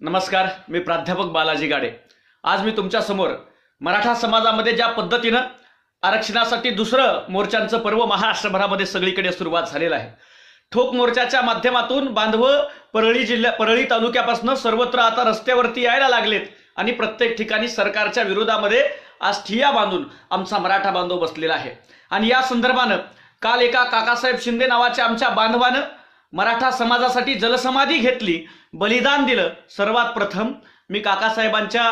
नमस्कार मी प्राध्यापक बालाजी गाडे. आज मी तुमच्यासमोर मराठा समाजामध्ये ज्या पद्धतीनं आरक्षणासाठी दुसरं मोर्चांचं पर्व महाराष्ट्रभरामध्ये सगळीकडे सुरुवात झालेलं आहे. ठोक मोर्चाच्या माध्यमातून बांधव परळी जिल्ह्या परळी तालुक्यापासून सर्वत्र आता रस्त्यावरती यायला लागलेत आणि प्रत्येक ठिकाणी सरकारच्या विरोधामध्ये आज ठिया बांधून आमचा मराठा बांधव बसलेला आहे. आणि या संदर्भानं काल एका काकासाहेब शिंदे नावाच्या आमच्या बांधवानं मराठा समाजासाठी जलसमाधी घेतली बलिदान दिलं. सर्वात प्रथम मी काकासाहेबांच्या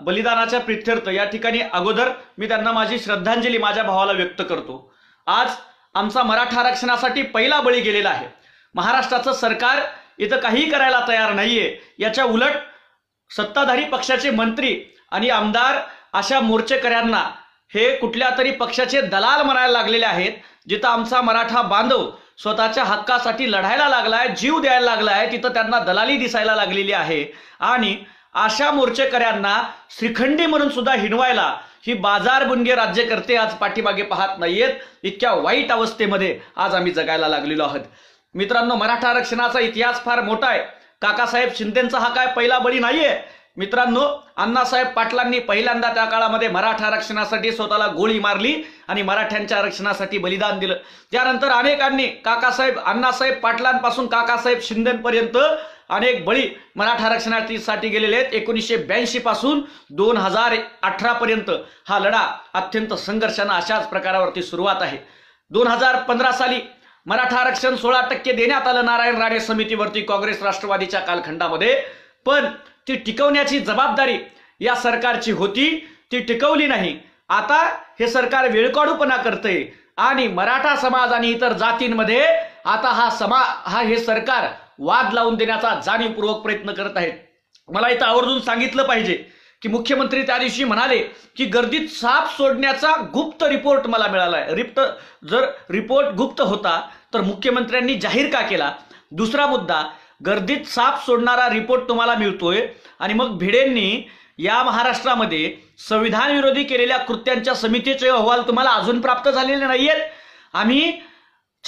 बलिदानाच्या प्रित्यर्थ या ठिकाणी अगोदर मी त्यांना माझी श्रद्धांजली माझ्या भावाला व्यक्त करतो. आज आमचा मराठा आरक्षणासाठी पहिला बळी गेलेला आहे. महाराष्ट्राचं सरकार इथं काही करायला तयार नाहीये. याच्या उलट सत्ताधारी पक्षाचे मंत्री आणि आमदार अशा मोर्चेकऱ्यांना हे कुठल्या तरी पक्षाचे दलाल म्हणायला लागलेले आहेत जिथं आमचा मराठा बांधव स्वतःच्या हक्कासाठी लढायला लागलाय जीव द्यायला लागलाय तिथं त्यांना दलाली दिसायला लागलेली आहे. आणि अशा मोर्चेकऱ्यांना श्रीखंडी म्हणून सुद्धा हिणवायला ही बाजार बाजारबुनगे राज्यकर्ते आज पाठीमागे पाहत नाहीयेत. इतक्या वाईट अवस्थेमध्ये आज आम्ही जगायला लागलेलो आहोत. मित्रांनो मराठा आरक्षणाचा इतिहास फार मोठा आहे. काकासाहेब शिंदेचा हा काय पहिला बळी नाहीये? मित्रांनो अण्णासाहेब पाटलांनी पहिल्यांदा त्या काळामध्ये मराठा आरक्षणासाठी स्वतःला गोळी मारली आणि मराठ्यांच्या आरक्षणासाठी बलिदान दिलं. त्यानंतर अनेकांनी काकासाहेब अण्णासाहेब पाटलांपासून काकासाहेब शिंदेपर्यंत अनेक बळी मराठा आरक्षणासाठी गेलेले आहेत. एकोणीसशे ब्याऐंशी पासून दोन हजार अठरा पर्यंत हा लढा अत्यंत संघर्षानं अशाच प्रकारावरती सुरुवात आहे. दोन हजार पंधरा साली मराठा आरक्षण सोळा टक्के देण्यात आलं नारायण राणे समितीवरती काँग्रेस राष्ट्रवादीच्या कालखंडामध्ये. पण ती टिकवण्याची जबाबदारी या सरकारची होती ती टिकवली नाही. आता हे सरकार वेळकाढूपणा करतंय आणि मराठा समाज आणि इतर जातींमध्ये आता हा समा हा हे सरकार वाद लावून देण्याचा जाणीवपूर्वक प्रयत्न करत आहेत. मला इथं आवर्जून सांगितलं पाहिजे की मुख्यमंत्री त्या दिवशी म्हणाले की गर्दीत साप सोडण्याचा गुप्त रिपोर्ट मला मिळाला आहे. रिप्ट जर रिपोर्ट गुप्त होता तर मुख्यमंत्र्यांनी जाहीर का केला? दुसरा मुद्दा गर्दीत साप सोडणारा रिपोर्ट तुम्हाला मिळतोय. आणि मग भिडेंनी या महाराष्ट्रामध्ये संविधान विरोधी केलेल्या कृत्यांच्या समितीचे अहवाल तुम्हाला अजून प्राप्त झालेले नाहीयेत. आम्ही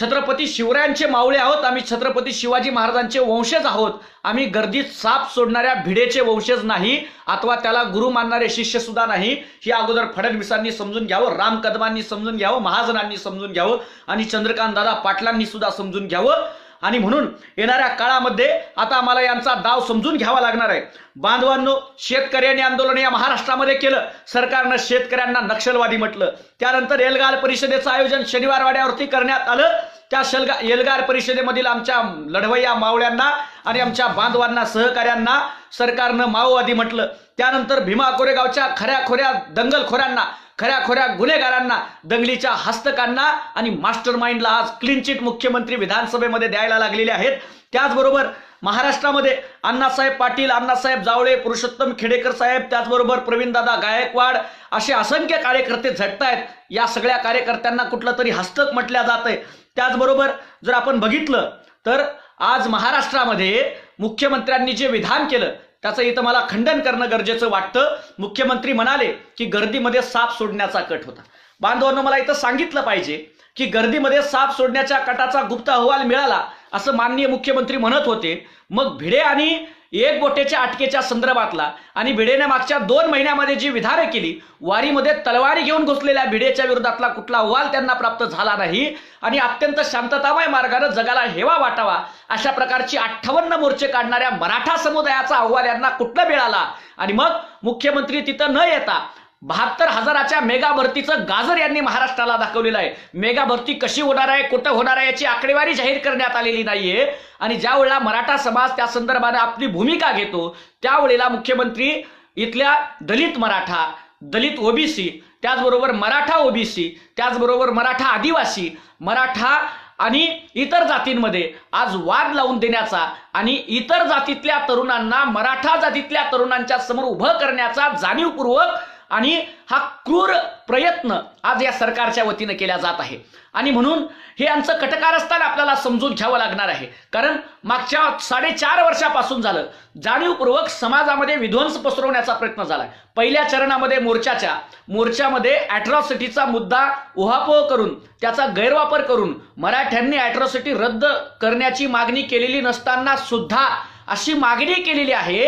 छत्रपती शिवरायांचे मावळे आहोत. आम्ही छत्रपती शिवाजी महाराजांचे वंशज आहोत. आम्ही गर्दीत साप सोडणाऱ्या भिडेचे वंशज नाही. अथवा त्याला गुरु मानणारे शिष्य सुद्धा नाही. ही अगोदर फडणवीसांनी समजून घ्यावं राम कदमांनी समजून घ्यावं महाजनांनी समजून घ्यावं आणि चंद्रकांत दादा पाटलांनी सुद्धा समजून घ्यावं. आणि म्हणून येणाऱ्या काळामध्ये आता आम्हाला यांचा दाव समजून घ्यावा लागणार आहे. बांधवांनो शेतकऱ्यांनी आंदोलन या महाराष्ट्रामध्ये केलं. सरकारनं शेतकऱ्यांना नक्षलवादी म्हटलं. त्यानंतर एल्गार परिषदेचं आयोजन शनिवार वाड्यावरती करण्यात आलं. त्या शलगा एल्गार परिषदेमधील आमच्या लढवय्या मावळ्यांना आणि आमच्या बांधवांना सहकाऱ्यांना सरकारनं माओवादी म्हटलं. त्यानंतर भीमा कोरेगावच्या खऱ्या खोऱ्या दंगलखोऱ्यांना खऱ्या खोऱ्या गुन्हेगारांना दंगलीच्या हस्तकांना आणि मास्टर माइंडला आज क्लीन चिट मुख्यमंत्री विधानसभेमध्ये द्यायला लागलेले आहेत. त्याचबरोबर महाराष्ट्रामध्ये अण्णासाहेब पाटील अण्णासाहेब जावळे पुरुषोत्तम खेडेकर साहेब त्याचबरोबर प्रवीणदादा गायकवाड असे असंख्य कार्यकर्ते झटतायत. या सगळ्या कार्यकर्त्यांना कुठलं तरी हस्तक म्हटल्या जात आहे त्याचबरोबर जर आपण बघितलं तर आज महाराष्ट्रामध्ये मुख्यमंत्र्यांनी जे विधान केलं त्याचं इथं मला खंडन करणं गरजेचं वाटतं. मुख्यमंत्री म्हणाले की गर्दीमध्ये साप सोडण्याचा कट होता. बांधवांनो मला इथं सांगितलं पाहिजे की गर्दीमध्ये साप सोडण्याच्या कटाचा गुप्त अहवाल मिळाला असं माननीय मुख्यमंत्री म्हणत होते. मग भिडे आणि एक बोटेच्या अटकेच्या संदर्भातला आणि भिडेने मागच्या दोन महिन्यामध्ये जी विधानं केली वारीमध्ये तलवारी घेऊन घुसलेल्या भिडेच्या विरोधातला कुठला अहवाल त्यांना प्राप्त झाला नाही आणि अत्यंत शांततामय मार्गाने जगाला हेवा वाटावा अशा प्रकारची अठ्ठावन्न मोर्चे काढणाऱ्या मराठा समुदायाचा अहवाल यांना कुठला मिळाला? आणि मग मुख्यमंत्री तिथं न येता बहात्तर हजाराच्या मेगा भरतीचं गाजर यांनी महाराष्ट्राला दाखवलेलं आहे. मेगा भरती कशी होणार आहे कुठं होणार आहे याची आकडेवारी जाहीर करण्यात आलेली नाहीये. आणि ज्या वेळेला मराठा समाज त्या संदर्भाने आपली भूमिका घेतो त्यावेळेला मुख्यमंत्री इथल्या दलित मराठा दलित ओबीसी त्याचबरोबर मराठा ओबीसी त्याचबरोबर मराठा आदिवासी मराठा आणि इतर जातींमध्ये आज वाद लावून देण्याचा आणि इतर जातीतल्या तरुणांना मराठा जातीतल्या तरुणांच्या समोर उभं करण्याचा जाणीवपूर्वक आणि हा क्रूर प्रयत्न आज या सरकारच्या वतीनं केला जात आहे. आणि म्हणून हे यांचं असताना आपल्याला समजून घ्यावं लागणार आहे. कारण मागच्या साडेचार वर्षापासून झालं जाणीवपूर्वक समाजामध्ये विध्वंस पसरवण्याचा प्रयत्न झालाय. पहिल्या चरणामध्ये मोर्चाच्या मोर्चामध्ये अॅट्रॉसिटीचा मुद्दा उहापोह करून त्याचा गैरवापर करून मराठ्यांनी अॅट्रॉसिटी रद्द करण्याची मागणी केलेली नसताना सुद्धा अशी मागणी केलेली आहे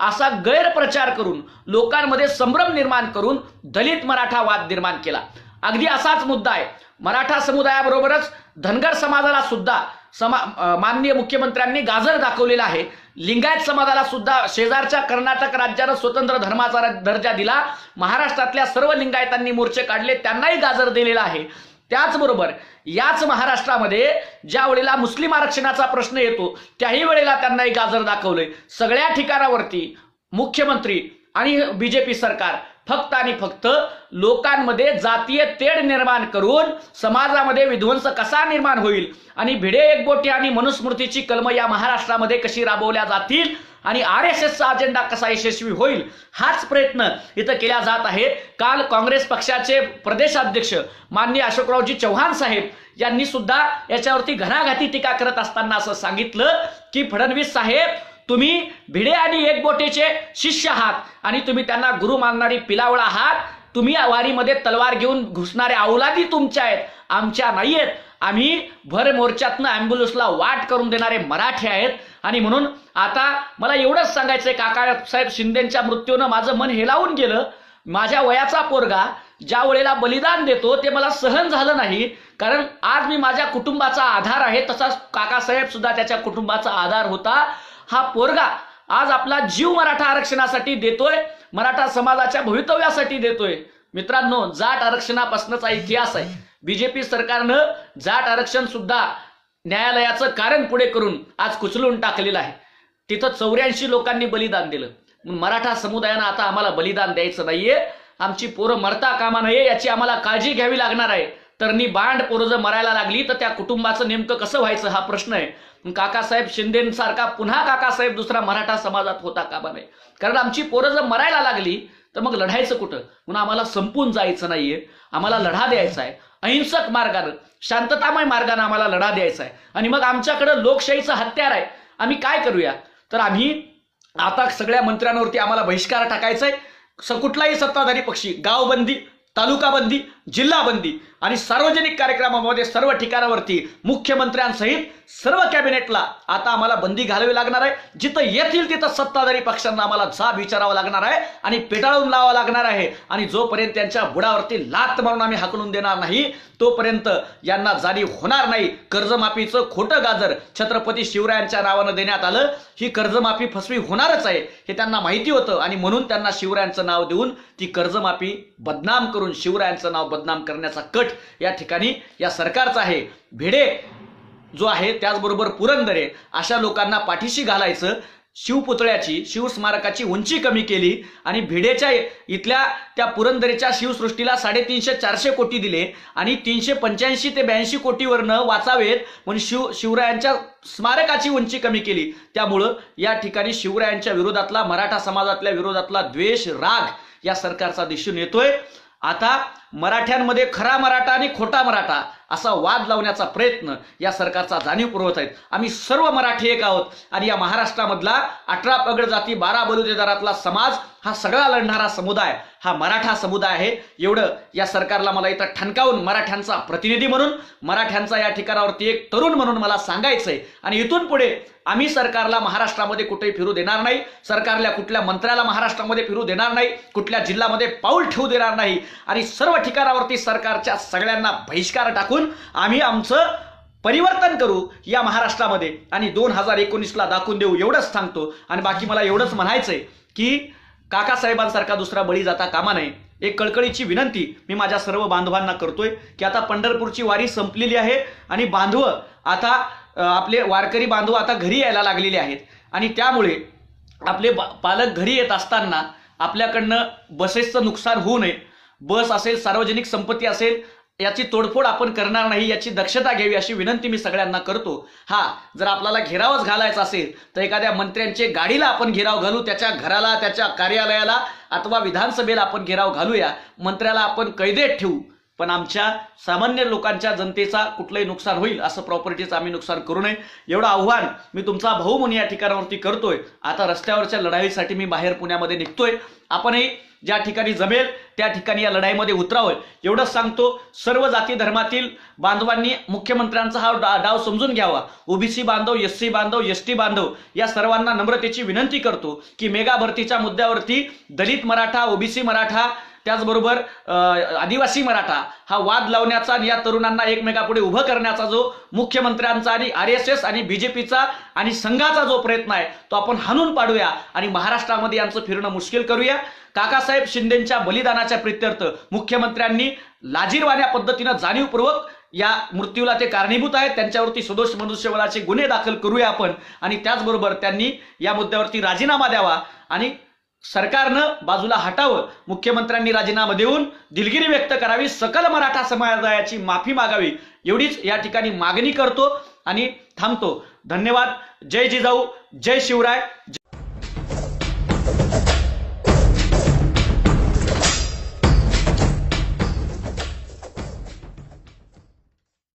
असा गैरप्रचार करून लोकांमध्ये संभ्रम निर्माण करून दलित मराठा वाद निर्माण केला. अगदी असाच मुद्दा आहे. मराठा समुदायाबरोबरच धनगर समाजाला सुद्धा समा माननीय मुख्यमंत्र्यांनी गाजर दाखवलेला आहे. लिंगायत समाजाला सुद्धा शेजारच्या कर्नाटक राज्यानं स्वतंत्र धर्माचा दर्जा दिला. महाराष्ट्रातल्या सर्व लिंगायतांनी मोर्चे काढले त्यांनाही गाजर दिलेला आहे. त्याचबरोबर याच महाराष्ट्रामध्ये ज्या वेळेला मुस्लिम आरक्षणाचा प्रश्न येतो त्याही वेळेला त्यांनाही गाजर दाखवलंय. सगळ्या ठिकाणावरती मुख्यमंत्री आणि बीजेपी सरकार फक्त आणि फक्त लोकांमध्ये जातीय तेढ निर्माण करून समाजामध्ये विध्वंस कसा निर्माण होईल? आणि भिडे एकबोटी आणि मनुस्मृतीची कलम या महाराष्ट्रामध्ये कशी राबवल्या जातील? आणि आर एस एसचा अजेंडा कसा यशस्वी होईल? हाच प्रयत्न इथं केला जात आहे काल काँग्रेस पक्षाचे प्रदेशाध्यक्ष माननीय अशोकरावजी चव्हाण साहेब यांनी सुद्धा याच्यावरती घणाघाती टीका करत असताना असं सांगितलं की फडणवीस साहेब तुम्ही भिडे आणि एकबोटेचे शिष्य आहात आणि तुम्ही त्यांना गुरु मानणारी पिलावळ आहात. तुम्ही वारीमध्ये तलवार घेऊन घुसणारे अवलादी तुमच्या आहेत आमच्या नाही आहेत आम्ही भर मोर्चातनं अँब्युलन्सला वाट करून देणारे मराठे आहेत. आणि म्हणून आता मला एवढंच सांगायचंय काका साहेब शिंदेच्या मृत्यूनं माझं मन हेलावून गेलं. माझ्या वयाचा पोरगा ज्या वेळेला बलिदान देतो ते मला सहन झालं नाही. कारण आज मी माझ्या कुटुंबाचा आधार आहे तसाच काकासाहेब सुद्धा त्याच्या कुटुंबाचा आधार होता. हा पोरगा आज आपला जीव मराठा आरक्षणासाठी देतोय मराठा समाजाच्या भवितव्यासाठी देतोय. मित्रांनो जाट आरक्षणापासूनचा इतिहास आहे. बीजेपी सरकारनं जाट आरक्षण सुद्धा न्यायालयाचं कारण पुढे करून आज कुचलून टाकलेलं आहे. तिथं चौऱ्याऐंशी लोकांनी बलिदान दिलं. मराठा समुदायानं आता आम्हाला बलिदान द्यायचं नाहीये. आमची पोरं मरता कामा नये याची आम्हाला काळजी घ्यावी लागणार आहे. तरणी बांड पोरं जर मरायला लागली तर त्या कुटुंबाचं नेमकं कसं व्हायचं हा प्रश्न आहे. काकासाहेब शिंदेसारखा पुन्हा काकासाहेब दुसरा मराठा समाजात होता कामा नाही कारण आमची पोरं जर मरायला लागली तर मग लढायचं कुठं? म्हणून आम्हाला संपून जायचं नाहीये. आम्हाला लढा द्यायचा आहे. अहिंसक मार्गानं शांततामय मार्गानं आम्हाला लढा द्यायचा आहे. आणि मग आमच्याकडं लोकशाहीचं हत्यार आहे. आम्ही काय करूया? तर आम्ही आता सगळ्या मंत्र्यांवरती आम्हाला बहिष्कार टाकायचा आहे. स कुठलाही सत्ताधारी पक्षी गावबंदी तालुकाबंदी जिल्हा बंदी आणि सार्वजनिक कार्यक्रमामध्ये सर्व ठिकाणावरती मुख्यमंत्र्यांसहित सर्व कॅबिनेटला आता आम्हाला बंदी घालावी लागणार आहे. जिथं येतील तिथं सत्ताधारी पक्षांना आम्हाला जाब विचारावा लागणार आहे आणि पेटाळून लावा लागणार आहे. आणि जोपर्यंत त्यांच्या बुडावरती लात मारून आम्ही हाकलून देणार नाही तोपर्यंत यांना जाणीव होणार नाही. कर्जमाफीचं खोटं गाजर छत्रपती शिवरायांच्या नावानं देण्यात आलं. ही कर्जमाफी फसवी होणारच आहे हे त्यांना माहिती होतं. आणि म्हणून त्यांना शिवरायांचं नाव देऊन ती कर्जमाफी बदनाम करून शिवरायांचं नाव बदनाम करण्याचा कट या ठिकाणी या सरकारचा आहे. भिडे जो आहे त्याचबरोबर पुरंदरे अशा लोकांना पाठीशी घालायचं शिवपुतळ्याची शिवस्मारकाची उंची कमी केली आणि भिडेच्या इथल्या त्या पुरंदरेच्या शिवसृष्टीला साडेतीनशे चारशे कोटी दिले आणि तीनशे पंच्याऐंशी ते ब्याऐंशी कोटीवरनं वाचावेत म्हणून शिव शिवरायांच्या स्मारकाची उंची कमी केली. त्यामुळं या ठिकाणी शिवरायांच्या विरोधातला मराठा समाजातल्या विरोधातला द्वेष राग या सरकारचा दिसून येतोय. आता मराठ्यांमध्ये खरा मराठा आणि खोटा मराठा असा वाद लावण्याचा प्रयत्न या सरकारचा जाणीवपूर्वक आहेत. आम्ही सर्व मराठी एक आहोत आणि या महाराष्ट्रामधला अठरा पगड जाती बारा बलुतेदारातला समाज हा सगळा लढणारा समुदाय हा मराठा समुदाय आहे. एवढं या सरकारला मला इथं ठणकावून मराठ्यांचा प्रतिनिधी म्हणून मराठ्यांचा या ठिकाणावरती एक तरुण म्हणून मला सांगायचंय. आणि इथून पुढे आम्ही सरकारला महाराष्ट्रामध्ये कुठेही फिरू देणार नाही सरकारला कुठल्या मंत्र्याला महाराष्ट्रामध्ये फिरू देणार नाही कुठल्या जिल्ह्यामध्ये पाऊल ठेवू देणार नाही. आणि सर्व ठिकाणावरती सरकारच्या सगळ्यांना बहिष्कार टाकून आम्ही आमचं परिवर्तन करू या महाराष्ट्रामध्ये. आणि दोन हजार एकोणीसला दाखवून देऊ एवढंच सांगतो. आणि बाकी मला एवढंच म्हणायचंय की काकासाहेबांसारखा दुसरा बळी जाता कामा नये. एक कळकळीची विनंती मी माझ्या सर्व बांधवांना करतोय की आता पंढरपूरची वारी संपलेली आहे आणि बांधव आता आपले वारकरी बांधव आता घरी यायला लागलेले आहेत. आणि त्यामुळे आपले बा- पालक घरी येत असताना आपल्याकडनं बसेसचं नुकसान होऊ नये. बस असेल सार्वजनिक संपत्ती असेल याची तोडफोड आपण करणार नाही याची दक्षता घ्यावी अशी विनंती मी सगळ्यांना करतो. हा जर आपल्याला घेरावच घालायचा असेल तर एखाद्या मंत्र्यांचे गाडीला आपण घेराव घालू त्याच्या घराला त्याच्या कार्यालयाला अथवा विधानसभेला आपण घेराव घालूया. मंत्र्याला आपण कैदेत ठेवू पण आमच्या सामान्य लोकांच्या जनतेचा कुठलंही नुकसान होईल असं प्रॉपर्टीचं आम्ही नुकसान करू नये. एवढं आव्हान मी तुमचा भाऊ म्हणून या ठिकाणावरती करतोय. आता रस्त्यावरच्या लढाईसाठी मी बाहेर पुण्यामध्ये निघतोय. आपणही ज्या ठिकाणी जमेल त्या ठिकाणी या लढाईमध्ये उतरावं. एवढंच सांगतो सर्व जाती धर्मातील बांधवांनी मुख्यमंत्र्यांचा हा डा- डाव समजून घ्यावा. ओबीसी बांधव एस सी बांधव एस टी बांधव या सर्वांना नम्रतेची विनंती करतो की मेगा भरतीच्या मुद्द्यावरती दलित मराठा ओबीसी मराठा त्याचबरोबर आदिवासी मराठा हा वाद लावण्याचा आणि या तरुणांना एकमेकापुढे उभं करण्याचा जो मुख्यमंत्र्यांचा आणि आर एस एस आणि बीजेपीचा आणि संघाचा जो प्रयत्न आहे तो आपण हाणून पाडूया आणि महाराष्ट्रामध्ये यांचं फिरणं मुश्किल करूया. काकासाहेब शिंदेच्या बलिदानाच्या प्रित्यर्थ मुख्यमंत्र्यांनी लाजीरवाण्या पद्धतीनं जाणीवपूर्वक या मृत्यूला ते कारणीभूत आहेत. त्यांच्यावरती सदोष मनुष्यबळाचे गुन्हे दाखल करूया आपण आणि त्याचबरोबर त्यांनी या मुद्द्यावरती राजीनामा द्यावा आणि सरकारनं बाजूला हटावं मुख्यमंत्र्यांनी राजीनामा देऊन दिलगिरी व्यक्त करावी सकल मराठा समाजाची माफी मागावी एवढीच या ठिकाणी मागणी करतो आणि थांबतो. धन्यवाद. जय जिजाऊ जय शिवराय